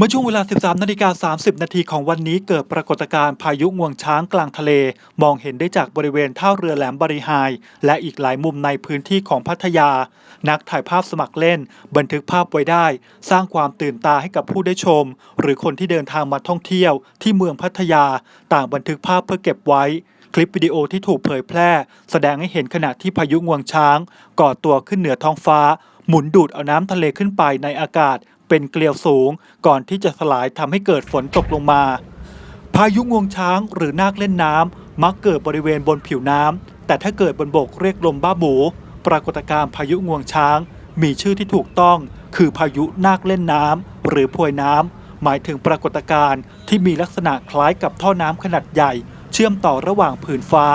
เมื่อช่วงเวลา 13นาฬิกา30 นาทีของวันนี้เกิดปรากฏการณ์พายุงวงช้างกลางทะเล มองเห็นได้จากบริเวณท่าเรือแหลมบริหาย และอีกหลายมุมในพื้นที่ของพัทยา นักถ่ายภาพสมัครเล่น บันทึกภาพไว้ได้ สร้างความตื่นตาให้กับผู้ได้ชม หรือคนที่เดินทางมาท่องเที่ยวที่เมืองพัทยา ต่างบันทึกภาพเพื่อเก็บไว้คลิปวิดีโอที่ถูกเผยแพร่ แสดงให้เห็นขณะที่พายุงวงช้าง ก่อตัวขึ้นเหนือท้องฟ้า หมุนดูดเอาน้ำทะเลขึ้นไปในอากาศเป็นเกลียวสูง ก่อนที่จะสลายทำให้เกิดฝนตกลงมา พายุงวงช้างหรือนาคเล่นน้ำมักเกิดบริเวณบนผิวน้ำแต่ถ้าเกิดบนบกเรียกลมบ้าหมูปรากฏการณ์พายุงวงช้าง มีชื่อที่ถูกต้อง คือพายุนาคเล่นน้ำหรือพวยน้ำหมายถึงปรากฏการณ์ที่มีลักษณะคล้ายกับท่อน้ำขนาดใหญ่ เชื่อมต่อระหว่างผืนฟ้า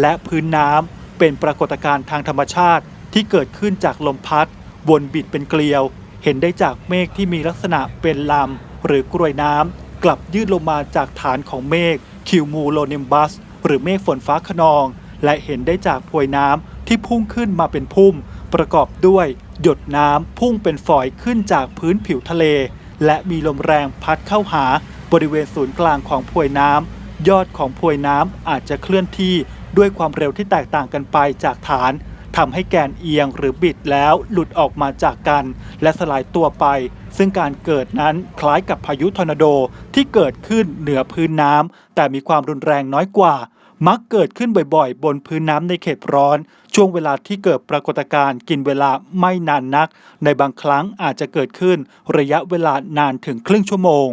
และพื้นน้ำเป็นปรากฏการณ์ทางธรรมชาติที่เกิดขึ้นจากลมพัด วนบิดเป็นเกลียว เห็นได้จากเมฆที่มีลักษณะเป็นลำหรือกรวยน้ำกลับยืดลงมาจากฐานของเมฆคิวมูโลนิมบัส หรือเมฆฝนฟ้าขนอง และเห็นได้จากพวยน้ำที่พุ่งขึ้นมาเป็นพุ่ม ประกอบด้วย หยดน้ำพุ่งเป็นฝอยขึ้นจากพื้นผิวทะเล และมีลมแรงพัดเข้าหาบริเวณศูนย์กลางของพวยน้ำยอดของพวยน้ำอาจจะเคลื่อนที่ด้วยความเร็วที่แตกต่างกันไปจากฐาน ทำให้แกนเอียงหรือบิดแล้วหลุดออกมาจากกัน และสลายตัวไป ซึ่งการเกิดนั้นคล้ายกับพายุทอร์นาโดที่เกิดขึ้นเหนือพื้นน้ำแต่มีความรุนแรงน้อยกว่า มักเกิดขึ้นบ่อยๆ บนพื้นน้ำในเขตร้อน ช่วงเวลาที่เกิดปรากฏการณ์กินเวลาไม่นานนัก ในบางครั้งอาจจะเกิดขึ้นระยะเวลานานถึงครึ่งชั่วโมง